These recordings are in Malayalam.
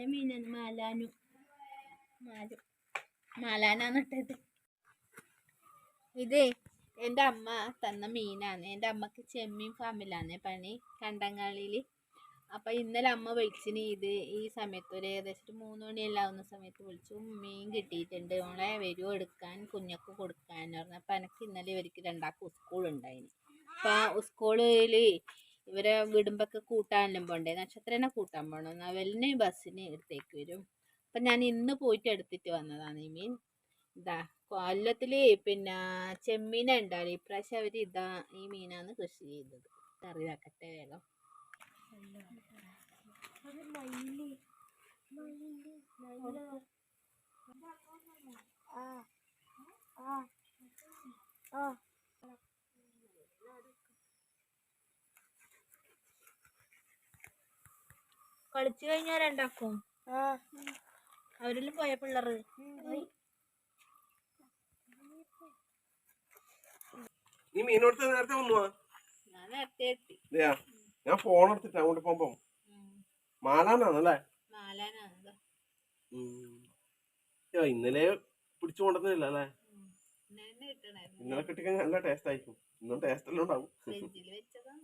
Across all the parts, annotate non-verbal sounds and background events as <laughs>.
നല്ല മീനാണ് മാലാനു. മാലു. ഇട്ടത്. ഇതേ എന്റെ അമ്മ തന്ന മീനാണ്. എന്റെ അമ്മയ്ക്ക് ചെമ്മീൻ ഫാമിലാണ് പണി കണ്ടങ്ങാളിയിൽ. അപ്പം ഇന്നലെ അമ്മ വിളിച്ചിന് ഇത് ഈ സമയത്ത് ഒരു ഏകദേശം മൂന്ന് മണിയെല്ലാം ആവുന്ന സമയത്ത് വിളിച്ചു. മീൻ കിട്ടിയിട്ടുണ്ട്. ഓളെ വരുമോ എടുക്കാൻ കുഞ്ഞക്ക് കൊടുക്കാൻ പറഞ്ഞു. അപ്പം എനിക്ക് ഇന്നലെ ഇവർക്ക് രണ്ടാൾക്കും സ്കൂളുണ്ടായിന് അപ്പം സ്കൂളിൽ ഇവരെ വിടുമ്പൊക്കെ കൂട്ടാനെല്ലാം പോണ്ടേ? നക്ഷത്രനെ കൂട്ടാൻ പോകണം നവലിനെ ബസ്സിന് എടുത്തേക്ക് വരും. അപ്പം ഞാൻ ഇന്ന് പോയിട്ട് എടുത്തിട്ട് വന്നതാണ് ഈ മീൻ. ഇതാ കൊല്ലത്തിൽ പിന്നെ ചെമ്മീന ഉണ്ടാവില്ല ഇപ്രാവശ്യം അവർ ഇതാ ഈ മീനാണ് കൃഷി ചെയ്തത്. കറി വെക്കട്ടെ വേഗം. കളിച്ചു കഴിഞ്ഞാൽ രണ്ടാക്കും. അവരെല്ലാം പോയ പിള്ളേർ നീ മീനോടുത്ത് നേരത്തെ വന്നുവാ ഞാൻ ഫോൺ എടുത്തിട്ട് അങ്ങോട്ട് പോകുമ്പോ. മാലാനാണല്ലേ? ഇന്നലെ പിടിച്ചു കൊണ്ടുവന്നില്ല അല്ലേ ഇന്നെ ഇന്നലെ കിട്ടിക്കഴിഞ്ഞാൽ നല്ല ടേസ്റ്റ് ആയിരിക്കും. ഇന്നും ടേസ്റ്റ് എല്ലാം ഉണ്ടാവും.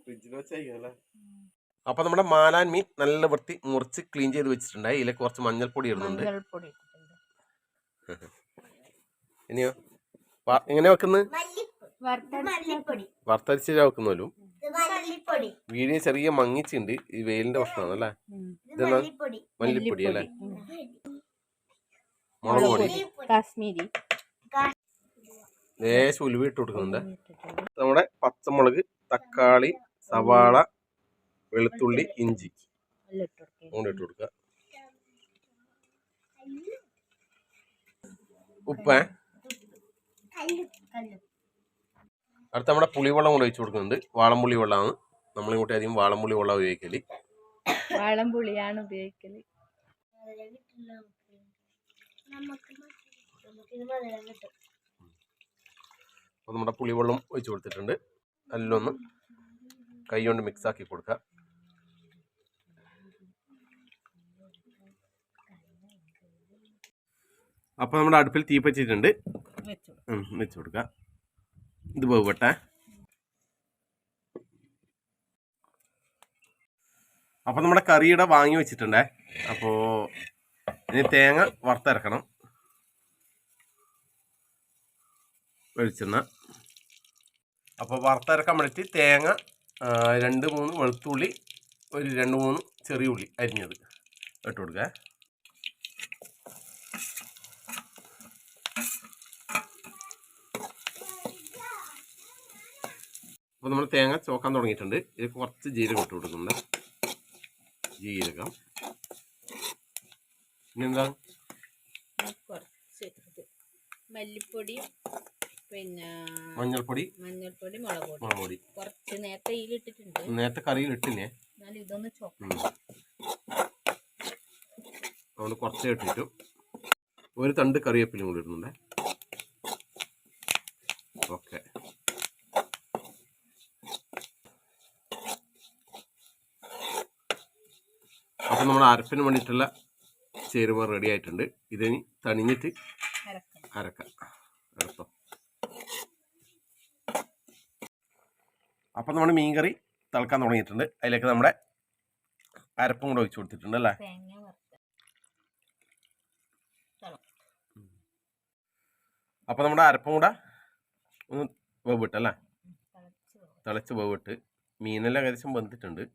ഫ്രിഡ്ജിൽ വെച്ചായിരിക്കും അല്ലേ? അപ്പൊ നമ്മുടെ മാലാൻ മീൻ നല്ല വൃത്തി മുറിച്ച് ക്ലീൻ ചെയ്ത് വെച്ചിട്ടുണ്ട് ഇതിൽ കുറച്ച് മഞ്ഞൾപ്പൊടി ഇടുന്നുണ്ട്. <laughs> ഇനിയോ? എങ്ങനെ വെക്കുന്നത്? വറുത്തരച്ച് വെക്കുന്നല്ലോ മല്ലിപ്പൊടി. വീടിന് ചെറിയ മങ്ങിച്ചുണ്ട്. ഈ വെയിലിന്റെ പ്രശ്നമാണ് അല്ലേ ഇതെന്നാ മല്ലിപ്പൊടി. മല്ലിപ്പൊടി അല്ലേ? മുളക് പൊടി. കാശ്മീരി. ലേശം ഉലുവ ഇട്ട് കൊടുക്കുന്നുണ്ട്. നമ്മുടെ പച്ചമുളക് തക്കാളി സവാള വെളുത്തുള്ളി ഇഞ്ചി. മൂന്ന് ഇട്ട് കൊടുക്കുക. ഉപ്പ അടുത്ത നമ്മുടെ പുളിവെള്ളം കൂടെ ഒഴിച്ച് കൊടുക്കുന്നുണ്ട്. വാളംപുളി വെള്ളമാണ്. നമ്മളിങ്ങോട്ട് അധികം വാളംപുളി വെള്ളം ഉപയോഗിക്കൽ. വാളം പുളിയാണ് ഉപയോഗിക്കൽ. അപ്പോൾ നമ്മുടെ പുളിവെള്ളം ഒഴിച്ചു കൊടുത്തിട്ടുണ്ട്. നല്ലൊന്ന് കൈ കൊണ്ട് മിക്സ് ആക്കി കൊടുക്കുക. അപ്പോൾ നമ്മുടെ അടുപ്പിൽ തീ പച്ചിട്ടുണ്ട് വെച്ച് കൊടുക്കുക ഇത് പോകട്ടെ. അപ്പോൾ നമ്മുടെ കറിയുടെ വാങ്ങി വെച്ചിട്ടുണ്ടേ. അപ്പോൾ ഇനി തേങ്ങ വറുത്തിറക്കണം വെളിച്ചെണ്ണ. അപ്പോൾ വറുത്തിറക്കാൻ വേണ്ടിയിട്ട് തേങ്ങ രണ്ട് മൂന്ന് വെളുത്തുള്ളി ഒരു രണ്ട് മൂന്ന് ചെറിയ ഉള്ളി അരിഞ്ഞത് ഇട്ട് കൊടുക്കുക. അപ്പോൾ നമ്മൾ തേങ്ങ ചോക്കാൻ തുടങ്ങിയിട്ടുണ്ട്. ഇതിൽ കുറച്ച് ജീരകം ഇട്ട് കൊടുക്കുന്നുണ്ട്. ജീരകം. പിന്നെന്താ? മല്ലിപ്പൊടി പിന്നെ മഞ്ഞൾപ്പൊടി. മഞ്ഞൾപ്പൊടി മുളക് പൊടി. കുറച്ച് നേരത്തെ ഇതിലിട്ടിട്ടുണ്ട് നേരത്തെ കറിയിൽ ഇട്ടില്ലേ? എന്നാലും ഇതൊന്ന് ചോക്ക. അതുകൊണ്ട് കുറച്ചേ ഇട്ടിട്ടു. ഒരു തണ്ട് കറിവേപ്പിലും കൂടി ഇടുന്നുണ്ടേ. ഓക്കെ. നമ്മുടെ അരപ്പിന് വേണ്ടിയിട്ടുള്ള ചേരുവ റെഡി ആയിട്ടുണ്ട്. ഇതിനി തണിഞ്ഞിട്ട് അരക്കാം. അരപ്പോ അപ്പം നമ്മുടെ മീൻകറി തിളക്കാൻ തുടങ്ങിയിട്ടുണ്ട്. അതിലേക്ക് നമ്മുടെ അരപ്പും കൂടെ ഒഴിച്ചു കൊടുത്തിട്ടുണ്ട് അല്ലേ? അപ്പം നമ്മുടെ അരപ്പും കൂടെ ഒന്ന് വേവിട്ടല്ലേ തിളച്ച് വേവിട്ട് മീനെല്ലാം ഏകദേശം വെന്തിട്ടുണ്ട്.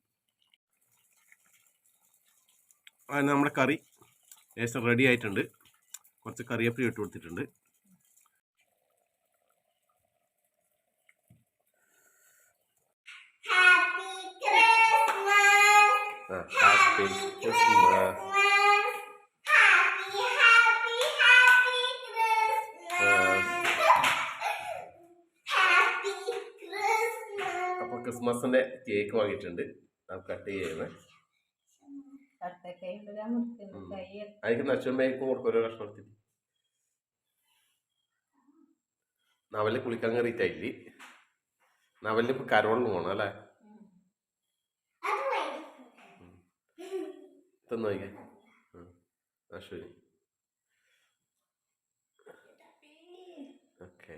നമ്മുടെ കറി ഏകദേശം റെഡി ആയിട്ടുണ്ട്. കുറച്ച് കറിവേപ്പില ഇട്ട് കൊടുത്തിട്ടുണ്ട്. ഹാപ്പി ക്രിസ്മസ് ക്രിസ്മസിന്റെ കേക്ക് വാങ്ങിയിട്ടുണ്ട്. അത് കട്ട് ചെയ്യുന്നത് അതിക്ക് നച്ചുമ്പേക്കും കൊടുക്കും ഓരോ കഷ്ണം എടുത്തിട്ട്. നവൽ കുളിക്കാൻ കയറിയിട്ടായില്ല നവലിന് ഇപ്പൊ കരോളിന് പോണം അല്ലേ? തിന്നു ഓക്കെ.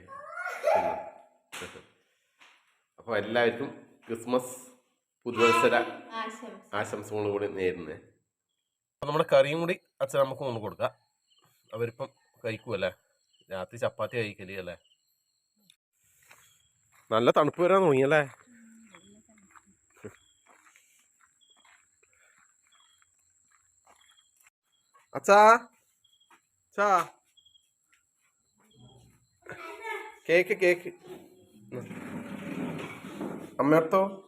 അപ്പോൾ എല്ലാവർക്കും ക്രിസ്മസ് പുതുവത്സര കൂടി നേരുന്നേ. അപ്പം നമ്മുടെ കറിയും കൂടി അച്ഛൻ നമുക്ക് കൊണ്ട് കൊടുക്കാം. അവരിപ്പം കഴിക്കുമല്ലേ രാത്രി ചപ്പാത്തി കഴിക്കലേ അല്ലേ? നല്ല തണുപ്പ് വരാൻ തുടങ്ങിയല്ലേ? അച്ഛാ അച്ഛാ. Cake cake. അമ്മയർത്തോ?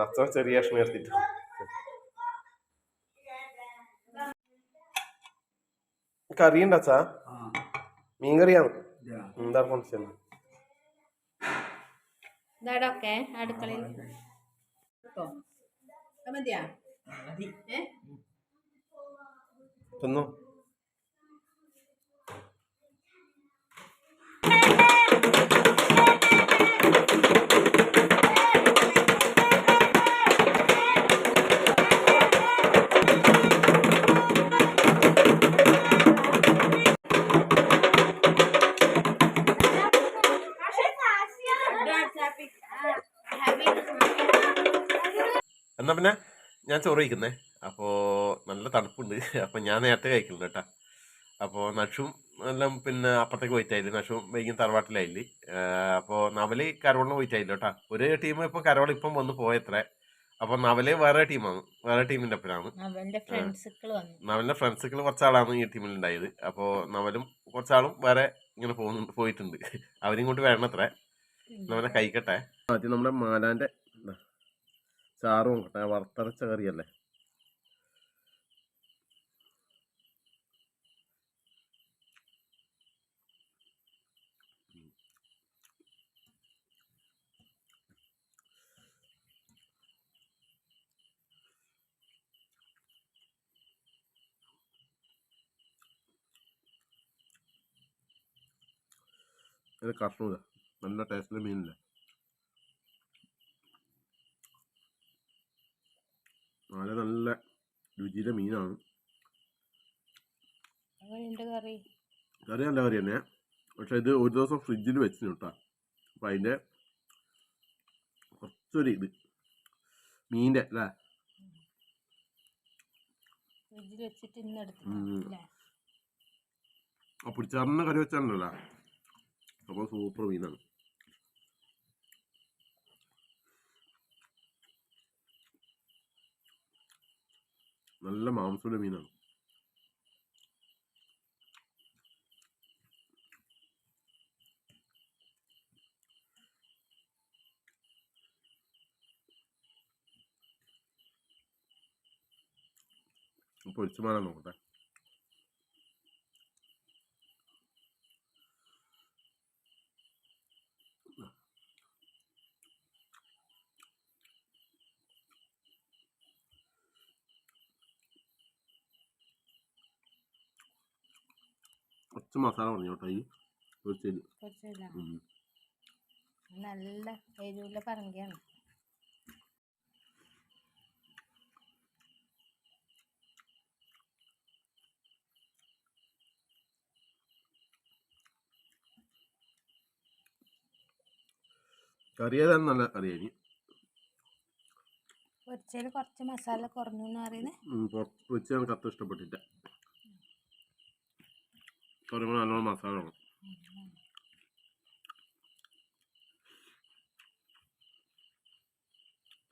അച്ഛൻ ചെറിയ കഷ്ണം എടുത്തിട്ട് കറിയുണ്ട് അച്ഛാ മീൻ കറിയാണ് എന്താ കൊണ്ടുവരുന്നത് ഇതാടൊക്കെ അടുക്കളയിൽ മതിയാ തിന്നു ഞാൻ ചോറ് കഴിക്കുന്നേ. അപ്പോൾ നല്ല തണുപ്പുണ്ട്. അപ്പോൾ ഞാൻ നേരത്തെ കഴിക്കുന്നുണ്ട് കേട്ടോ. അപ്പോൾ നഷും എല്ലാം പിന്നെ അപ്പുറത്തേക്ക് പോയിട്ടായില്ല നഷും വൈകും തറവാട്ടിലായില്ല? അപ്പോൾ നവൽ കരോളിന് പോയിട്ടായില്ല കേട്ടോ? ഒരു ടീം ഇപ്പോൾ കരോൾ ഇപ്പം വന്ന് പോയത്രേ. അപ്പോൾ നവൽ വേറെ ടീമാണ് വേറെ ടീമിന്റെ അപ്പോഴാണ് അവന്റെ ഫ്രണ്ട്സുകൾ കുറച്ചാളാണ് ഈ ടീമിൽ ഉണ്ടായത് അപ്പോൾ നവലും കുറച്ചാളും വേറെ ഇങ്ങനെ പോകുന്നുണ്ട് പോയിട്ടുണ്ട്. അവരിങ്ങോട്ട് വരണത്രേ. നവലെ കൈക്കട്ടെ. ആദ്യം നമ്മുടെ മാലാന്റെ ചാറും കിട്ടാൻ വറുത്തരച്ച കറിയല്ലേ? ഇത് കഷ്ണം ഇതാ നല്ല ടേസ്റ്റിൽ മീനില്ലേ? വളരെ നല്ല രുചിയുടെ മീനാണ്. കറി? നല്ല കറി തന്നെ. പക്ഷെ ഇത് ഒരു ദിവസം ഫ്രിഡ്ജിൽ വെച്ചിന് കേട്ടോ. അപ്പം അതിന്റെ കുറച്ചൊരു ഇത്. മീന്റെ അല്ലേ? ഫ്രിഡ്ജിൽ വെച്ചിട്ട് ഇന്ന് എടുത്തു ആ പിടിച്ചാറിന് കറി വെച്ചാണല്ലോ അപ്പോൾ സൂപ്പർ മീനാണ്. നല്ല മാംസമുള്ള മീനാണ്. പൊരിച്ചു മാറാൻ നോക്കട്ടെ. കുറച്ച് മസാല പറഞ്ഞു കേട്ടോ ഈ ഒരു കുറച്ചില്ല നല്ല എരിവുള്ള പറങ്കിയാണ്. കറി ഏതാണ് നല്ല കറിയായി പൊരിച്ചതിൽ കുറച്ച് മസാല കുറഞ്ഞു എന്ന് പറയുന്നത് പുറത്ത് വെച്ച് ഇഷ്ടപ്പെട്ടില്ല. പറയുമ്പോൾ നല്ലോണം മസാല വേണം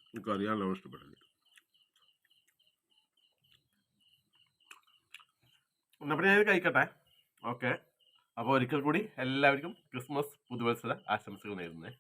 എനിക്ക് കറി നല്ലോണം ഇഷ്ടപ്പെട്ടില്ല ഞാൻ കഴിക്കട്ടെ ഓക്കെ അപ്പോൾ ഒരിക്കൽ കൂടി എല്ലാവർക്കും ക്രിസ്മസ് പുതുവത്സര ആശംസകൾ നേരുന്നേ